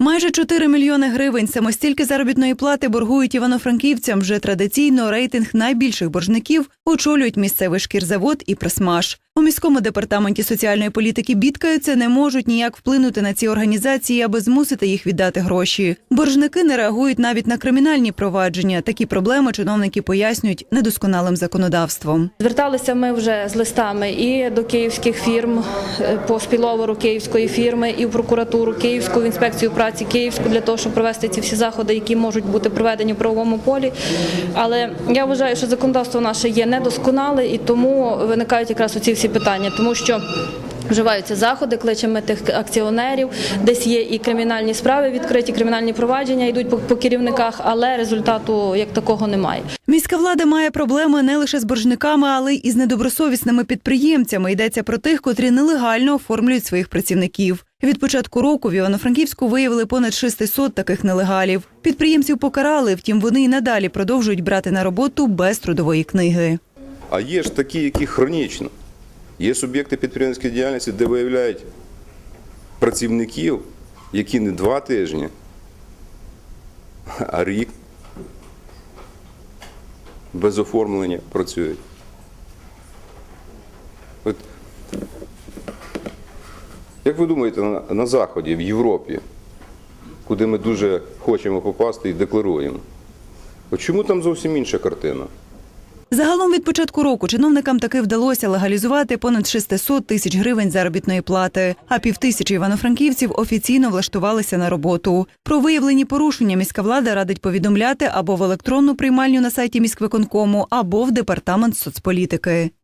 Майже 4 мільйони гривень самостільки заробітної плати боргують івано-франківцям. Вже традиційно рейтинг найбільших боржників очолюють місцевий шкірзавод і пресмаш. У міському департаменті соціальної політики бідкаються, не можуть ніяк вплинути на ці організації, аби змусити їх віддати гроші. Боржники не реагують навіть на кримінальні провадження. Такі проблеми чиновники пояснюють недосконалим законодавством. Зверталися ми вже з листами і до київських фірм е, по спіловору київської фірми, і в прокуратуру Київську в інспекцію праці Київську для того, щоб провести ці всі заходи, які можуть бути проведені в правовому полі. Але я вважаю, що законодавство наше є недосконале, і тому виникають якраз оці всі питання, тому що. Вживаються заходи, кличемо тих акціонерів, десь є і кримінальні справи відкриті, кримінальні провадження йдуть по, по керівниках, але результату як такого немає. Міська влада має проблеми не лише з боржниками, але й із недобросовісними підприємцями. Йдеться про тих, котрі нелегально оформлюють своїх працівників. Від початку року в Івано-Франківську виявили понад 600 таких нелегалів. Підприємців покарали, втім вони й надалі продовжують брати на роботу без трудової книги. А є ж такі, які хронічно. Є суб'єкти підприємницької діяльності, де виявляють працівників, які не два тижні, а рік без оформлення працюють. От, як ви думаєте, на, на Заході, в Європі, куди ми дуже хочемо попасти і декларуємо, от чому там зовсім інша картина? Загалом від початку року чиновникам таки вдалося легалізувати понад 600 тисяч гривень заробітної плати, а півтисячі івано-франківців офіційно влаштувалися на роботу. Про виявлені порушення міська влада радить повідомляти або в електронну приймальню на сайті міськвиконкому, або в департамент соцполітики.